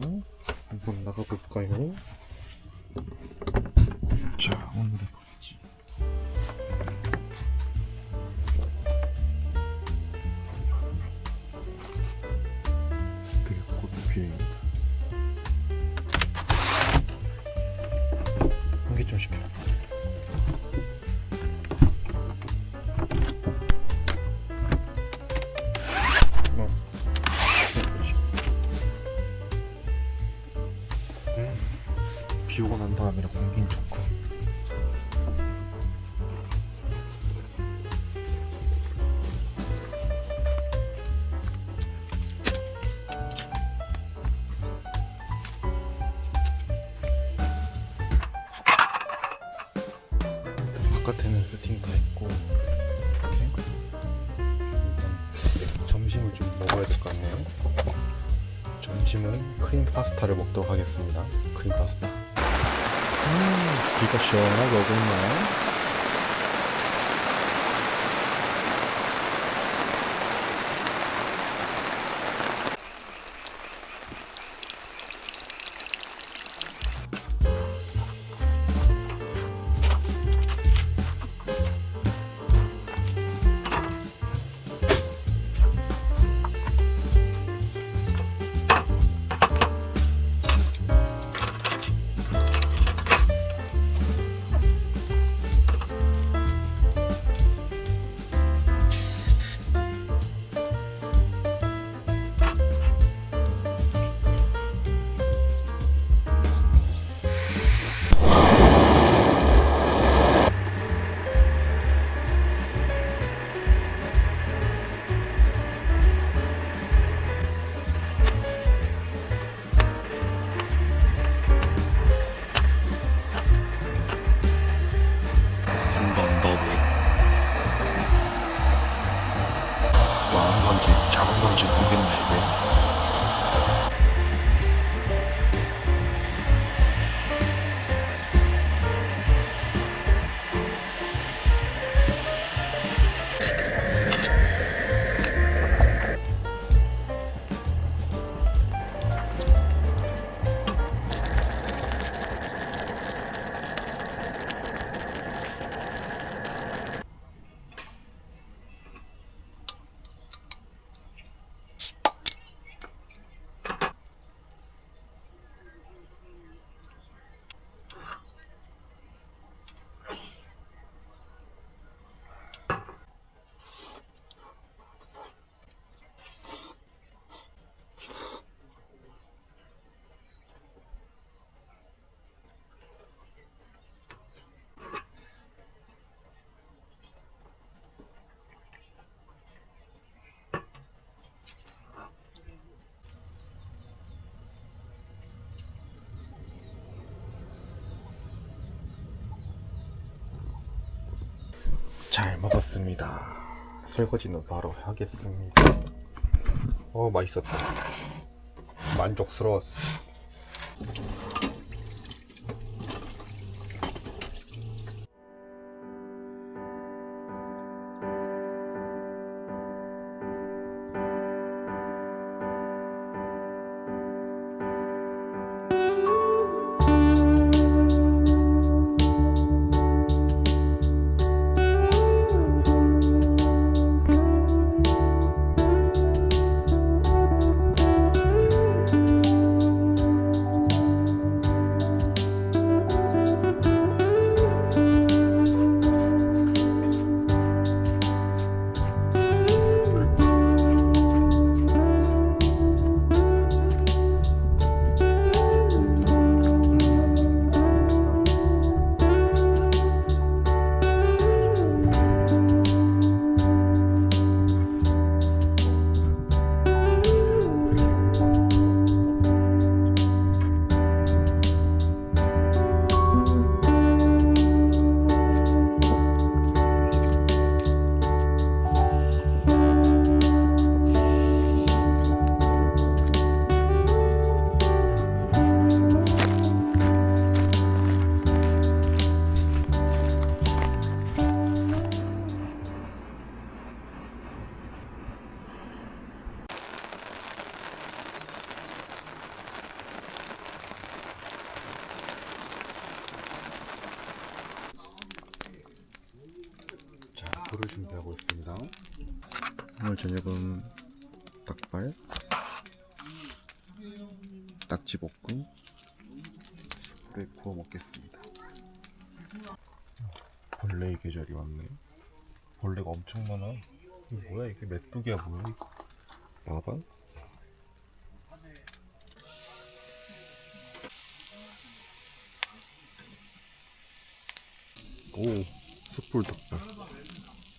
down. 비 오고 난 다음에 공기는 좋고 바깥에는 세팅 다 있고 점심을 좀 먹어야 될 것 같네요. 점심은 크림 파스타를 먹도록 하겠습니다. 크림 파스타. 음, 비가 시원하게 오고 있네요. 잘 먹었습니다. 설거지는 바로 하겠습니다. 어, 맛있었다. 만족스러웠어. 저녁은 닭발, 낙지볶음, 불에 구워 먹겠습니다. 벌레의 계절이 왔네. 벌레가 엄청 많아. 이게 뭐야 이게 메뚜기야 뭐야 이거? 봐봐. 오, 숯불 닭발.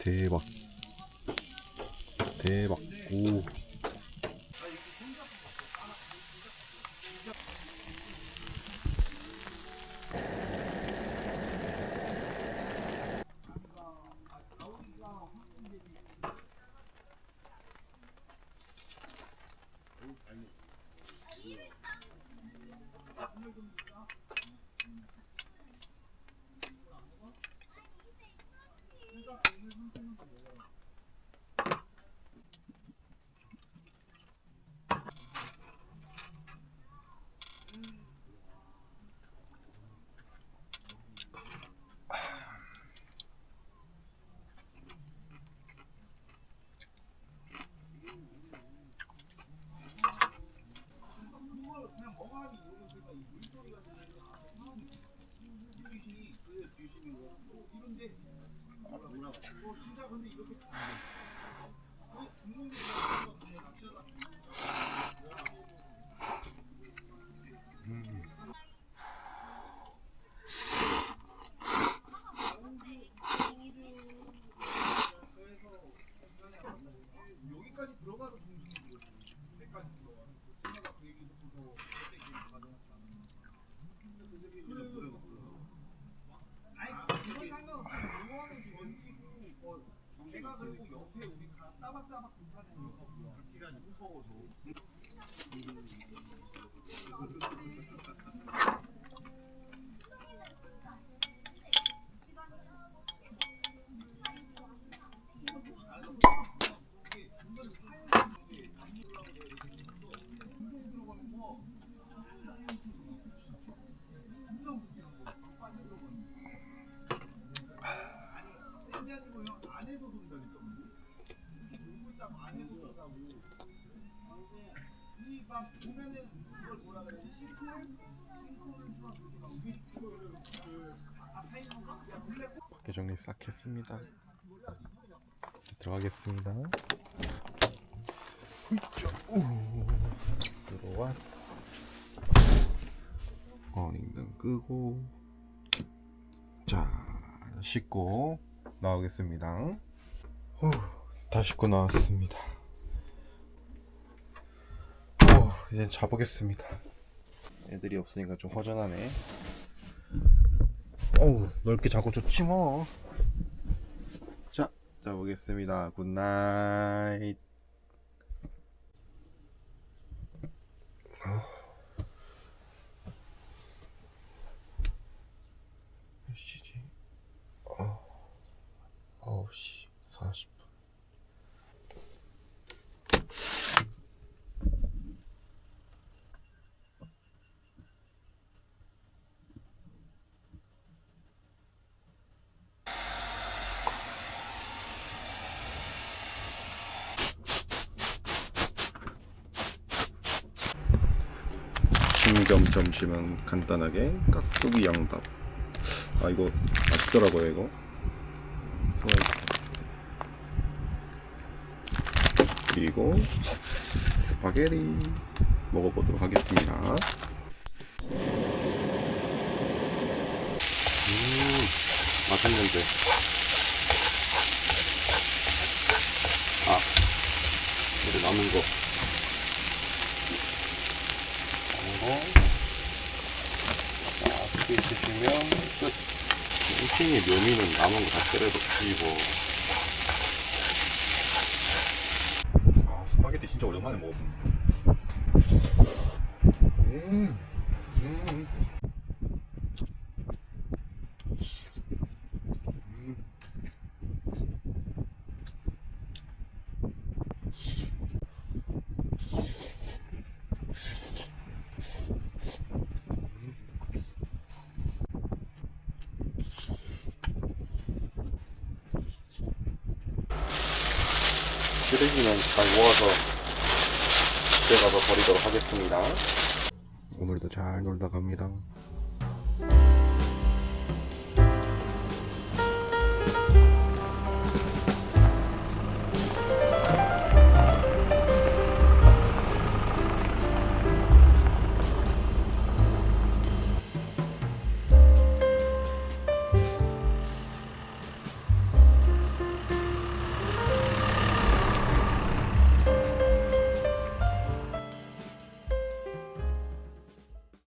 대박. 대박. 오. 안에서 돈다니까. 안에서 돈다고. 밖에 정리 싹 했습니다. 들어가겠습니다. 들어왔어. 어닝등 끄고 자 씻고 나오겠습니다. 후, 다 씻고 나왔습니다. 이제 자보겠습니다. 애들이 없으니까 좀 허전하네. 어우 넓게 자고 좋지 뭐. 자 자보겠습니다. 굿나잇. 몇 시지? 어, 9시 40분. 중점 점심은 간단하게 깍두기 양밥. 아 이거 맛있더라고요 이거. 그리고 스파게티 먹어보도록 하겠습니다. 음, 맛있는데. 아, 이제 남은 거. 이거 맛있게 드시면 끝. 인생의 묘미는 남은 거 다 때려 넣기고. 아, 스파게티 진짜 오랜만에 먹어본다. 음, 음. 음. 쓰레기는 잘 모아서 집에 가서 버리도록 하겠습니다. 오늘도 잘 놀다 갑니다